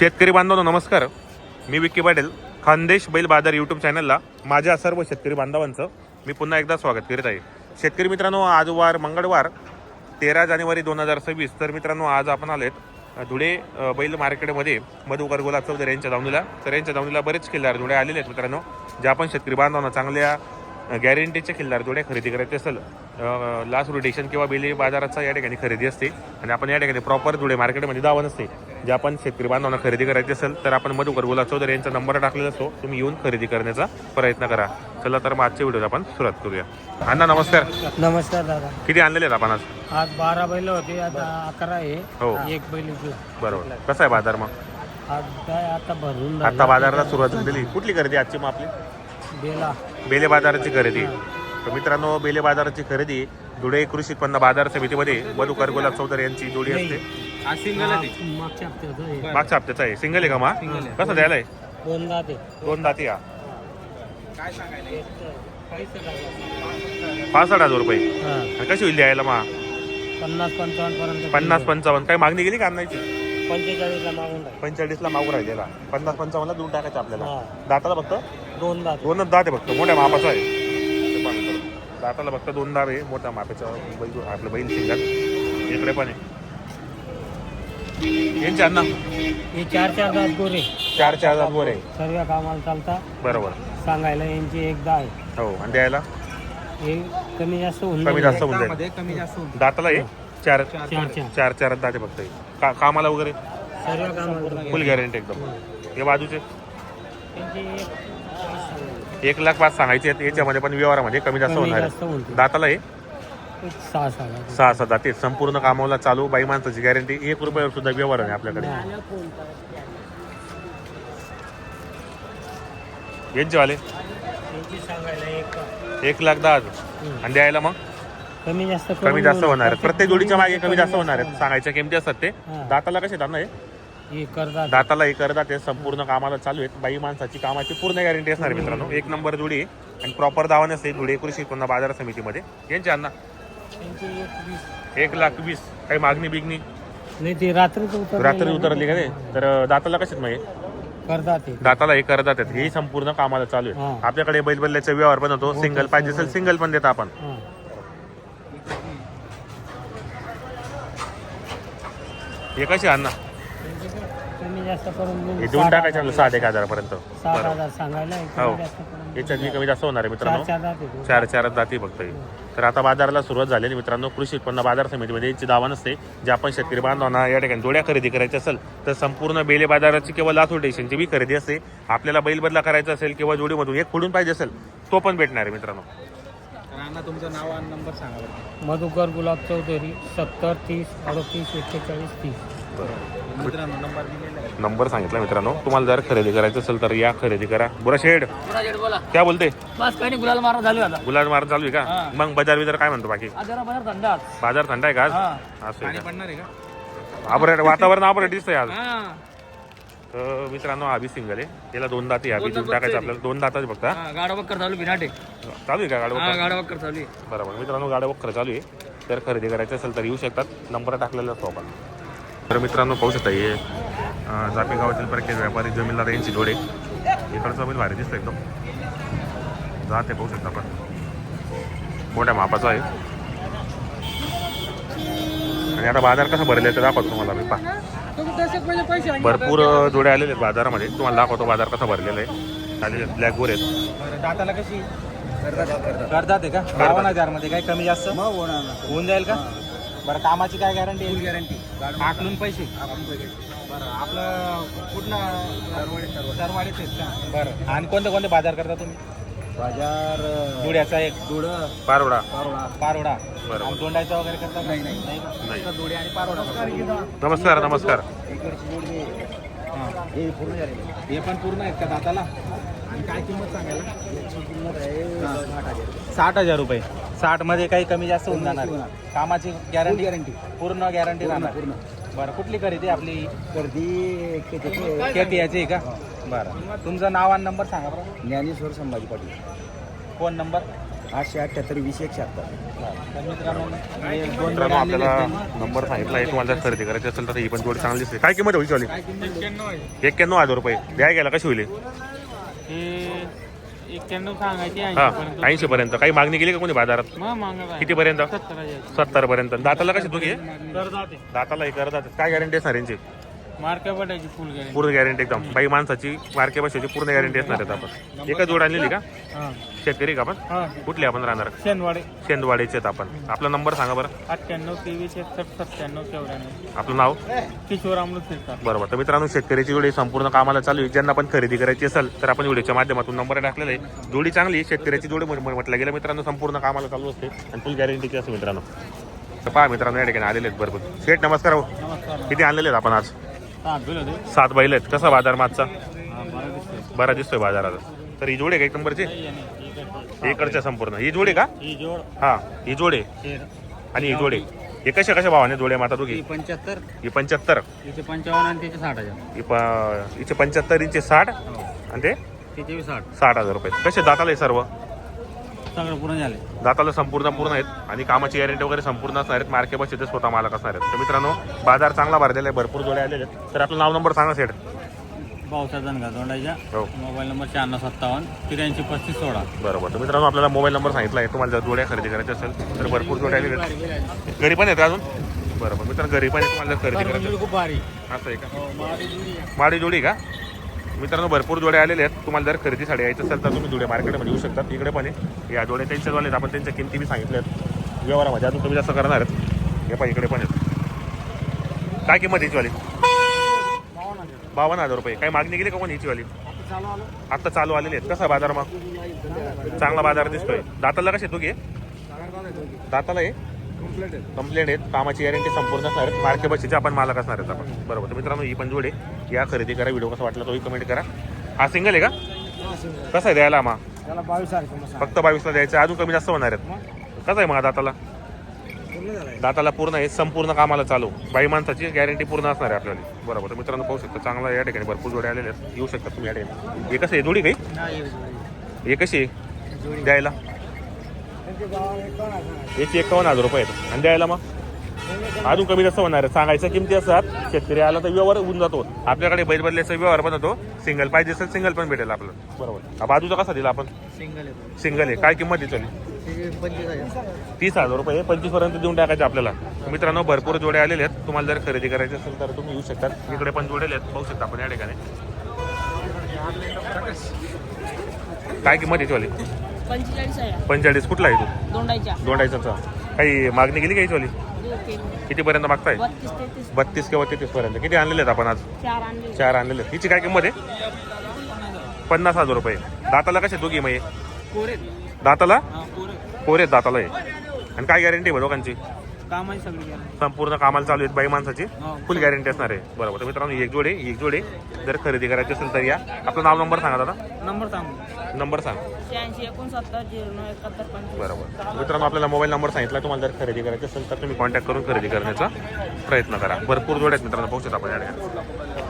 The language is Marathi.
शेतकरी बांधवांनो नमस्कार. मी विक्की पाटील खानदेश बैल बाजार यूट्यूब चॅनलला माझ्या सर्व शेतकरी बांधवांचं मी पुन्हा एकदा स्वागत करीत आहे. शेतकरी मित्रांनो आज वार मंगळवार तेरा जानेवारी दोन हजार सव्वीस. तर मित्रांनो आज आपण आलेत धुळे बैल मार्केटमध्ये मधुकर गोला चौधरी यांच्या दावणीला तर यांच्या दावणीला बरेच खिल्लार धुळे आलेले आहेत मित्रांनो ज्या आपण शेतकरी बांधवांना चांगल्या गॅरंटीचे खिल्लार जोड्या खरेदी करायचे असेल लास्ट रोटेशन किंवा बेली बाजाराचा या ठिकाणी खरेदी असते. आणि आपण या ठिकाणी प्रॉपर धुळे मार्केटमध्ये दावा नसते जे आपण शेतकरी बांधवांना खरेदी करायची असेल तर आपण मधुकर गुलाब चौधरी यांचा नंबर टाकलेला असतो. तुम्ही येऊन खरेदी करण्याचा प्रयत्न करा. चला तर मग आजच्या व्हिडिओत आपण सुरुवात करूया. अण्णा नमस्कार. नमस्कार दादा. किती आणलेले आहेत आपण आज? आज बारा बैल होते आता अकरा आहे. हो. एक बैल. बरोबर. कसा आहे बाजार मग? आज काय आता भरून आता बाजाराला सुरुवात झालेली. कुठली खरेदी आजची मग आपली? बेला. बेले बाजाराची खरेदी. तर मित्रांनो बेले बाजाराची खरेदी धुळे कृषी उत्पन्न बाजार समितीमध्ये मधुकर गुलाब चौधरी यांची जोडी असते. मागच्या हप्त्याचं आहे. मागच्या हप्त्याचा आहे. सिंगल आहे का मा? कसं द्यायला आहे? दोनदा ते दोन दाती हा पासष्ट हजार रुपये. हा. आणि कशी होईल द्यायला मा? पन्नास पंचावन्न पर्यंत पन्नास पंचावन्न. काय मागणी गेली का आणायची? पंचेचाळीस ला मागून टाक. पंचेचाळीसला मागू राहिलेला पन्नास पंचावन्नला देऊन टाकायचं आपल्याला. हा. दाताला फक्त? दोनदा ते. दोनच दात आहे फक्त. मोठ्या मापाचा आहे. ते पाहून करू. दाताला फक्त दोन दाब आहे. मोठ्या मापाचा. बैल आपलं बैल सिंगल. इकडे पण आहे. यांचे अण्णा हे चार चार दात गोरे. चार चार दात वर आहे सर्व कामाला चालता. बरोबर. सांगायला यांची एकदा आहे हो आणि द्यायला? हे कमी जास्त होऊन कमी. जास्त होऊन जाईल. कमी जास्त होऊन दाताला आहे चार चार चार. चार चार दात फक्त हे. का कामाला वगैरे? सर्व कामाला. फुल गॅरंटी एकदम. हे बाजूचे? त्यांची एक चाळीस सांगायला. एक लाख पाच सांगायचे आहेत. याच्यामध्ये पण व्यवहारामध्ये कमी जास्त कमी होणार जास्त आहे दाताला आहे एक सहा सहा सहा सहा दाते संपूर्ण कामाला चालू. बाई माणसाची गॅरंटी एक रुपयावर सुद्धा व्यवहार आहे आपल्याकडे. यांचे वाले? एक. एक लाख दहा हजार. आणि द्यायला मग? कमी जास्त कमी जास्त. होणार आहेत. प्रत्येक जोडीच्या मागे कमी जास्त होणार आहेत. सांगायच्या किमती असतात ते. दाताला कसे दाना आहे हे? दाताला हे करतात ते संपूर्ण कामाला चालू आहेत. बाई माणसाची कामाची पूर्ण गॅरंटी असणार आहे मित्रांनो. एक नंबर जोडी आहे. आणि प्रॉपर दावा नसते धुळे कृषी उत्पन्न बाजार समितीमध्ये. यांचे अण्णा? एक लाख वीस. काही मागणी बिगणी? नाही ते रात्रीच उतर रात्री उतरली का ते तर दाताला कशात हे? करतात ते दाताला हे करतात आहेत. हे संपूर्ण कामाला चालू आहे हा. आपल्याकडे बैलबल्ल्याचा व्यवहार पण होतो. सिंगल पाहिजे असेल सिंगल पण देता आपण. हा. हे कसे अण्णा कमी जास्त करून. हे देऊन टाकायचे. आपलं साठ एक हजारापर्यंत साठ हजार सांगायला हे हो. कमी जास्त करून देऊ. याच्यात मी कमी जास्त होणार आहे मित्रांनो चार चार जाते तो. चार चार जाती फक्त हे. तर आता बाजाराला सुरुवात झालेली मित्रांनो कृषी उत्पन्न बाजार समितीमध्ये याची दावा नसते जे आपण शेतकरी बांधवांना या ठिकाणी जोड्या खरेदी करायची असेल तर संपूर्ण बेले बाजाराची किंवा लाथो स्टेशनची बी खरेदी असते आपल्याला बैल बदला करायचा असेल किंवा जोडीमधून एक फोडून पाहिजे असेल तो पण भेटणार आहे मित्रांनो तुमचं नाव आणि नंबर सांगा बरं. मधुकर गुलाब चौधरी सत्तर तीस अडतीस एक्केचाळीस तीस. मित्रांनो नंबर दिलेला आहे नंबर सांगितला मित्रांनो. तुम्हाला जर खरेदी करायचं असेल तर या खरेदी करा. बुरा शेड. बोला. क्या बोलते? बस काही नाही गुलाल मारा झाली आता. गुलाब मार चालू आहे का मग बाजार बिजार काय म्हणतो बाकी? आज जरा बाहेर थंड आज. बाजार थंड आहे का आज? हा. असं आहे पडणार आहे का? का आबरेट वातावरण आबरेट दिसतंय आज. हा. तर मित्रांनो आभी सिंगल आहे. याला दोन दाती आभी देऊन टाकायचं आपल्याला. दोन दाताचे फक्त हा? गाडा बक्कर चालू बिनाटे. चालू आहे का हा गाडा बक्कर चालू आहे. बरोबर. मित्रांनो गाड्या चालू आहे. तर खरेदी करायचं असेल तर येऊ शकतात. नंबर टाकलेला असतो आपण. तर मित्रांनो पाहू शकता हे अं, जापे गावातील प्रख्यात व्यापारी जमीनदार यांची जोडे इकडचा बैल भारी दिसतो एकदम. जाते पाहू शकता आपण. मोठ्या मापाचा आहे. आणि आता बाजार कसा भरले ते दाखवतो तुम्हाला मी. पा भरपूर जोडे आलेले आहेत बाजारामध्ये. तुम्हाला दाखवतो बाजार कसा भरलेला आहे. आलेले ब्लॅक बोर आहेत. दाताला कशी? करतात आहे का? बावन्न हजारमध्ये काय कमी जास्त? होऊन जाईल का? बरं कामाची काय गॅरंटी फुल गॅरंटी आकलून पैसे? बरं आपलं कुठलं सरवाडीच आहेत का? बरं. आणि कोणते कोणते बाजार करता तुम्ही? बाजार धुळ्याचा एक. धुळ पारोडा. पारोडा. बरोबर. आणि दोंडाचा वगैरे करता नाही नाही. नाही. फक्त धुळे आणि पारोडा नमस्कार नमस्कार इकडची जोडी हां. हे पूर्ण झालेली हे पण पूर्ण आहेत का दाताला? आणि काय किंमत सांगायला? याची किंमत आहे साठ हजार. साठ हजार रुपये. साठमध्ये काही कमी जास्त होऊन कमी जाणार. कामाची गॅरंटी गॅरंटी पूर्ण गॅरंटी राहणार. पूर्ण. बरं कुठली खरेदी आपली? गर्दी किती केटी याची आहे का? बरं. तुमचं नाव आणि नंबर सांगा बरं. ज्ञानेश्वर संभाजी पाटील. Phone number? आठशे अठ्ठ्याहत्तर वीस एकशे मित्रांनो हे आपल्याला. नंबर सांगितला आहे तुम्हाला जर खरेदी करायची असेल तर ही पण जोडी चांगली दिसते. काय किंमत होईल एक्क्याण्णव आहे हजार रुपये. द्या गेला कशी होईल? हे एक्क्याण्णव सांगायचे हा ऐंशी पर्यंत काही मागणी केली का कोणी बाजारात? आहे किती पर्यंत सत्तर पर्यंत दाताला कशी करतात दाताला हे करतात काय गॅरंटी असणार यांची फुल गॅरंटी पूर्ण गॅरंटी एकदम. बाई माणसाची मार्के पूर्ण गॅरंटी असणार आहेत आपण. एकच जोड आणलेली का? हा. शेतकरी का आपण? हा. कुठली आपण राहणार? शेनवाडे शेंदवाडीचे आहेत आपण. आपला नंबर सांगा बरं. अठ्ठ्याण्णव तेवीस एकसष्ट सत्त्याण्णव चौऱ्याण्णव. आपलं नाव? किशोर अमृत बरोबर. तर मित्रांनो शेतकऱ्याची जोडी संपूर्ण कामाला चालू आहे ज्यांना पण खरेदी करायची असेल तर आपण व्हिडिओच्या माध्यमातून नंबर टाकलेला आहे. जोडी चांगली आहे. शेतकऱ्याची जोडी म्हण- म्हटलं गेलं मित्रांनो संपूर्ण कामाला चालू असते. आणि फुल गॅरंटीची असते मित्रांनो. तर पहा मित्रांनो या ठिकाणी आलेले आहेत भरपूर. शेठ नमस्कार हो. नमस्कार. किती आणलेले आहेत आपण आज? सात बैल आहेत. कसा बाजार मागचा? बरं दिसतोय बाजारात. तर ही जोडी का एक नंबरची. इकडच्या संपूर्ण. ही जोडी का? ही जोड. हा जोडी आणि ही जोडी हे कशा कशा भावाने जोड्या माता दोघी? ही पंच्याहत्तर. ही पंच्याहत्तर. तिचे पंचावन्न आणि साठ हजार. हिचे पंच्याहत्तर इंचे साठ. हो. आणि ते? साठ. हजार रुपये. कसे दाताला हे सर्व? सगळं पूर्ण झाले. दाताला संपूर्ण पूर्ण आहेत आणि कामाची गॅरंटी वगैरे संपूर्ण असणार आहेत. मार्के बस ते स्वतः मालक असणार आहेत. तर मित्रांनो बाजार चांगला भरलेला आहे भरपूर जोडे आलेले आहेत. तर आपलं नाव नंबर सांगा सेट पावसा हो. मोबाईल नंबर शहाण्णव सत्तावन्न त्र्याऐंशी पस्तीस सोळा. बरोबर. तर मित्रांनो आपल्याला मोबाईल नंबर सांगितला आहे. तुम्हाला जर जोड्या खरेदी करायच्या असेल तर भरपूर जोड्या आहेत. घरी पण आहेत का अजून? बरोबर. मित्रांनो घरी पण आहे तुम्हाला जर खरेदी करायची. खूप भारी. असं आहे का? माडी जोडी का? मित्रांनो भरपूर जोड्या आलेले आहेत. तुम्हाला जर खरेदीसाठी यायचं असेल तर तुम्ही जुडे मार्केटमध्ये येऊ शकता. इकडे पण आहे. या जोड्या त्यांच्या वाले आपण त्यांच्या किमती बी सांगितल्या आहेत. व्यवहारामध्ये म्हणजे अजून तुम्ही जास्त करणार आहेत. हे पण इकडे पण आहेत. काय किंमत याचीवाली? बावन्न हजार रुपये. काय मागणी केली का कोण याचीवाली? आत्ता आता चालू आलेली आहेत. कसा बाजार मग? चांगला बाजार दिसतोय. दाताला कसे तू घे दाताला आहे? कंप्लेंट आहेत. कामाची गॅरंटी संपूर्ण असणार आहेत मार्के बसीचे आपण मालक असणार आहेत आपण. बरोबर. तर मित्रांनो ही पण जोडे या खरेदी करा व्हिडिओ कसा वाटला तोही कमेंट करा. हा सिंगल आहे का? कसा आहे द्यायला तारखेला फक्त बावीसला द्यायचं. अजून कमी जास्त होणार आहेत. कसं आहे मग दाताला? दाताला पूर्ण आहे. संपूर्ण कामाला चालू. बाई माणसाची गॅरंटी पूर्ण असणार आहे आपल्याला. बरोबर. तर मित्रांनो पाहू शकता चांगला या ठिकाणी भरपूर जोडे आलेले आहेत. येऊ शकता तुम्ही या ठिकाणी. हे कसं आहे? जोडी काही? हे कशी आहे? द्यायला? याची एकावन्न हजार रुपये आहेत. आणि द्यायला मग? अजून कमी जास्त होणार आहे. सांगायचं किमती असतात शेतकरी आला तर व्यवहार होऊन जातो. आपल्याकडे बैल बदल्याचा व्यवहार पण होतो. सिंगल पाहिजे असेल सिंगल पण भेटेल आपल्याला. बरोबर. हा बाजूचा कसा दिला आपण? सिंगल आहे सिंगल आहे. काय किंमत हजार. तीस हजार रुपये पंचवीसपर्यंत देऊन टाकायचे आपल्याला. मित्रांनो भरपूर जोडे आलेले आहेत. तुम्हाला जर खरेदी करायची असेल तर तुम्ही येऊ शकता. इकडे पण जोडेले आहेत पाहू शकता आपण या ठिकाणी. काय किंमत आहे वाली? पंचेचाळीस आहे. पंचेचाळीस कुठला आहे तू? दोंडाच्या दोंडायचा काही मागणी केली का वाली कितीपर्यंत मागताय? बत्तीस किंवा तेहतीस पर्यंत किती आणलेले आहेत आपण आज? चार आणले चार आणलेले आहेत. हिची काय किंमत आहे? पन्नास हजार रुपये. दाताला कसे दोघी मग? कोरे दाताला? हा कोरे पोरे दाताला आहे आणि काय गॅरंटी आहे दोघांची? कामाची सगळी गॅरंटी संपूर्ण कामाला चालू आहेत बाई माणसाची. हो. फुल गॅरंटी असणार आहे. बरोबर. तर मित्रांनो ही एक जोडे ही एक जोडे. जर खरेदी करायची असेल तर या. आपलं नाव नंबर सांगा दादा. नंबर सांगू. नंबर सांग. शहाऐंशी एकोणसत्तर झिरो नऊ एकाहत्तर पंचवीस. बरोबर. मित्रांनो आपल्याला मोबाईल नंबर सांगितला. तुम्हाला जर खरेदी करायची असेल तर तुम्ही कॉन्टॅक्ट करून खरेदी करण्याचा प्रयत्न करा. भरपूर जोड्या आहेत मित्रांनो. पाहू शकता आपण या ठिकाणी.